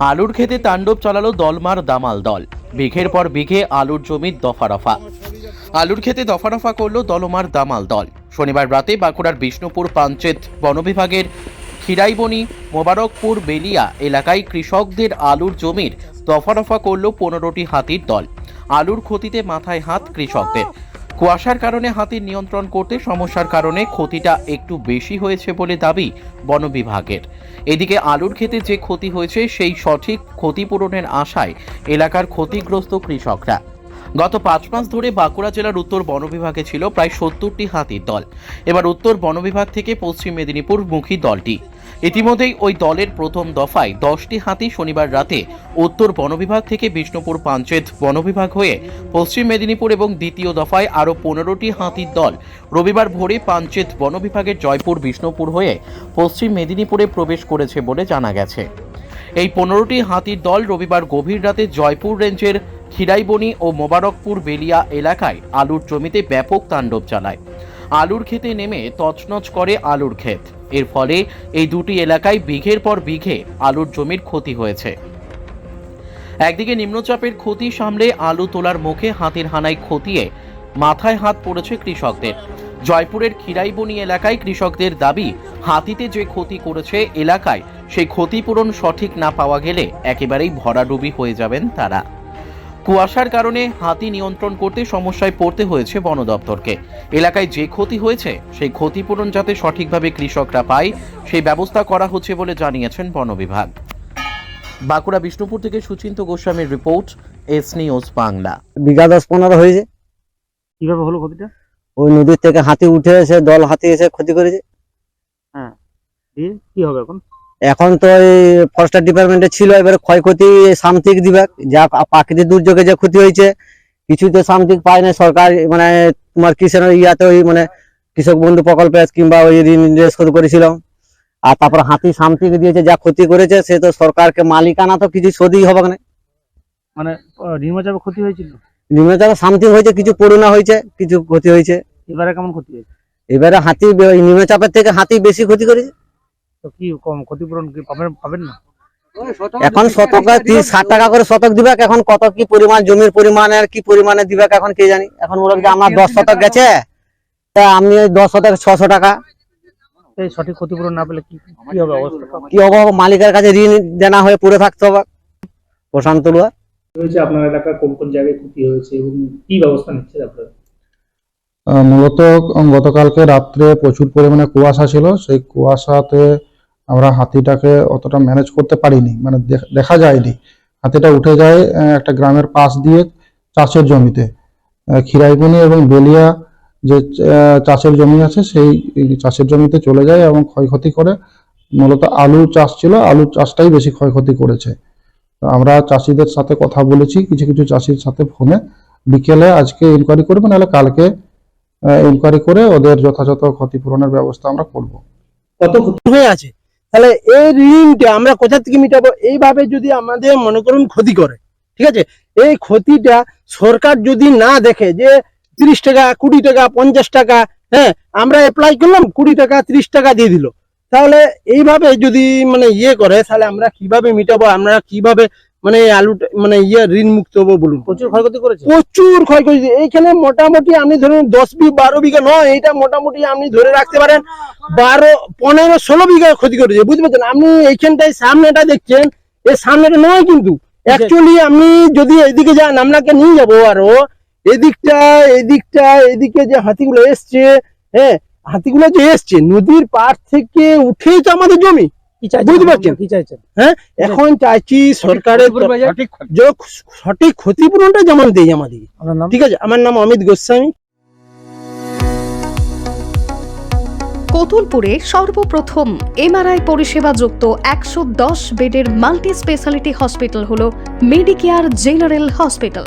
আলুর খেতে তাণ্ডব চালালো দলমার দামাল দল। বিঘের পর বিঘে আলুর জমির দফা রফা আলুর খেতে দফা রফা করল দলমার দামাল দল। শনিবার রাতে বাঁকুড়ার বিষ্ণুপুর পাঞ্চেত বনবিভাগের খিরাইবনি মোবারকপুর, বেলিয়া এলাকায় কৃষকদের আলুর জমির দফা রফা করল পনেরোটি হাতির দল। আলুর ক্ষতিতে মাথায় হাত কৃষকদের। কুয়াশার কারণে হাতির নিয়ন্ত্রণ করতে সমস্যার কারণে ক্ষতিটা একটু বেশি হয়েছে বলে দাবি বন বিভাগের। এদিকে আলুর ক্ষেতে যে ক্ষতি হয়েছে, সেই সঠিক ক্ষতিপূরণের আশায় এলাকার ক্ষতিগ্রস্ত কৃষকরা। গত পাঁচ মাস ধরে বাঁকুড়া জেলার উত্তর বন বিভাগে ছিল প্রায় সত্তরটি হাতির দল। এবার উত্তর বন বিভাগ থেকে পশ্চিম মেদিনীপুর মুখী দলটি। ইতিমধ্যেই ওই দলের প্রথম দফায় দশটি হাতি শনিবার রাতে উত্তর বন বিভাগ থেকে বিষ্ণুপুর পাঞ্চেত বন বিভাগ হয়ে পশ্চিম মেদিনীপুর এবং দ্বিতীয় দফায় আরও পনেরোটি হাতির দল রবিবার ভোরে পাঞ্চেত বন বিভাগের জয়পুর বিষ্ণুপুর হয়ে পশ্চিম মেদিনীপুরে প্রবেশ করেছে বলে জানা গেছে। এই পনেরোটি হাতির দল রবিবার গভীর রাতে জয়পুর রেঞ্জের খিরাইবনি ও মোবারকপুর বেলিয়া এলাকায় আলুর জমিতে ব্যাপক তাণ্ডব চালায়। আলুর ক্ষেতে নেমে তছনছ করে আলুর ক্ষেত। এর ফলে এই দুটি এলাকায় বিঘের পর বিঘে আলুর জমির ক্ষতি হয়েছে। একদিকে নিম্নচাপের ক্ষতি সামলে আলু তোলার মুখে হাতির হানায় খতিয়ে মাথায় হাত পড়েছে কৃষকদের। জয়পুরের খিরাইবনি এলাকায় কৃষকদের দাবি, হাতিতে যে ক্ষতি করেছে এলাকায়, সেই ক্ষতিপূরণ সঠিক না পাওয়া গেলে একেবারেই ভরাডুবি হয়ে যাবেন তারা। কুয়াশার কারণে হাতি নিয়ন্ত্রণ করতে সমস্যায় পড়তে হয়েছে বন দপ্তরকে। এলাকায় যে ক্ষতি হয়েছে সেই ক্ষতিপূরণ যাতে সঠিকভাবে কৃষকরা পায় সেই ব্যবস্থা করা হচ্ছে বলে জানিয়েছেন বন বিভাগ। বাঁকুড়া বিষ্ণুপুর থেকে সুচিন্ত গোস্বামীর রিপোর্ট এস নিউজ বাংলা। বিঘা দশ পনেরো হয়েছে। কীভাবে হলো ক্ষতিটা? ওই নদীর থেকে হাতি উঠে এসে দল হাতি এসে ক্ষতি করেছে। হ্যাঁ। কি হবে এখন? এখন তো এই ফরেস্টার ডিপার্টমেন্টে ছিল এবারে ক্ষয়ক্ষতি সামথিক দিবে যা প্রাকৃতিক দুর্যোগে যে ক্ষতি হয়েছে কিছু তো সামথিক পায় না সরকার মানে তোমার কিষানের ইয়াতে ওই মানে কৃষক বন্ধু প্রকল্পে কিংবা ওই ঋণ শোধ করেছিল আর তারপর হাতি সামথিক দিয়েছে যা ক্ষতি করেছে সে তো সরকারকে মালিকানা তো কিছু শোধই হবে না। মানে নির্মাচাপে ক্ষতি হয়েছিল? নিম্নচাপ সামথিং হয়েছে কিছু পড়ুনা হয়েছে কিছু ক্ষতি হয়েছে। এবারে কেমন ক্ষতি হয়েছে? এবারে হাতি নিম্নচাপের থেকে হাতি বেশি ক্ষতি করেছে। তো কি কম ক্ষতিপূরণ কি পাবেন পাবেন না? এখন শতকে তিরিশ ষাট টাকা করে শতক দিবে এখন কত কি পরিমাণ জমির পরিমাণের কি পরিমাণে দিবে এখন কে জানি? এখন ওরা যে আমার দশ শতক গেছে? তা আমি ওই দশ শতক ছশো টাকা। এই সঠিক ক্ষতিপূরণ না পেলে কি কি হবে অবস্থা? কি অভাব মালিকের কাছে ঋণ দেনা হয়ে পড়ে থাকতে হবে। প্রশান্ত তলুয়া হয়েছে? আপনার এলাকার কোন কোন জায়গায় ক্ষতি হয়েছে এবং কি ব্যবস্থা নিচ্ছে আপনারা? মূলত গতকালকে রাত্রে প্রচুর পরিমাণে কুয়াশা ছিল। সেই কুয়াশাতে আমরা হাতিটাকে অতটা ম্যানেজ করতে পারিনি মানে দেখা যায়নি। হাতিটা উঠে যায় একটা গ্রামের পাশ দিয়ে চাষের জমিতে। খিরাইবনি এবং বেলিয়া যে চাষের জমি আছে সেই চাষের জমিতে চলে যায় এবং ক্ষয়ক্ষতি করে। মূলত আলু চাষ ছিল আলু চাষটাই বেশি ক্ষয়ক্ষতি করেছে। আমরা চাষিদের সাথে কথা বলেছি কিছু কিছু চাষির সাথে ফোনে। বিকেলে আজকে ইনকোয়ারি করব নাহলে কালকে ইনকোয়ারি করে ওদের যথাযথ ক্ষতিপূরণের ব্যবস্থা আমরা করব। কত ক্ষতি? হয়ে আছে। তাহলে এই ঋণটা আমরা কোথা থেকে মিটাবো? এইভাবে যদি আমাদের মনে করুন ক্ষতি করে, ঠিক আছে? এই ক্ষতিটা সরকার যদি না দেখে যে তিরিশ টাকা, কুড়ি টাকা, পঞ্চাশ টাকা হ্যাঁ আমরা অ্যাপ্লাই করলাম, কুড়ি টাকা, ত্রিশ টাকা দিয়ে দিল। তাহলে এইভাবে যদি মানে ইয়ে করে, তাহলে আমরা কীভাবে মিটাবো? আমরা কীভাবে মানে আলু মানে ইয়ে ঋণ মুক্ত হব বলুন। প্রচুর ক্ষয়ক্ষতি করেছে? প্রচুর ক্ষয়ক্ষতি। এইখানে মোটামুটি আপনি ধরুন দশ বি বারো বিঘা নয় এটা মোটামুটি আপনি ধরে রাখতে পারেন বারো পনেরো ষোলো বিঘা ক্ষতি করেছে বুঝতে পারছেন? আপনি এইখানটায় সামনেটা দেখছেন এই সামনেটা নয় কিন্তু অ্যাকচুয়ালি আপনি যদি এদিকে যান আপনাকে নিয়ে যাব আরও। এদিকটা এদিকটা এদিকে যে হাতিগুলো এসছে হ্যাঁ হাতিগুলো যে এসছে নদীর পার থেকে উঠেই তো আমাদের জমি। বুঝতে পারছেন? কি চাইছেন? এখন চাইছি সরকারের সঠিক ক্ষতিপূরণটা যেমন দেয় আমাদের। ঠিক আছে? আমার নাম অমিত গোস্বামী। কতুলপুরে সর্বপ্রথম এমআরআই পরিষেবা যুক্ত একশো দশ বেডের মাল্টি স্পেশালিটি হসপিটাল হল মেডিকেয়ার জেনারেল হসপিটাল।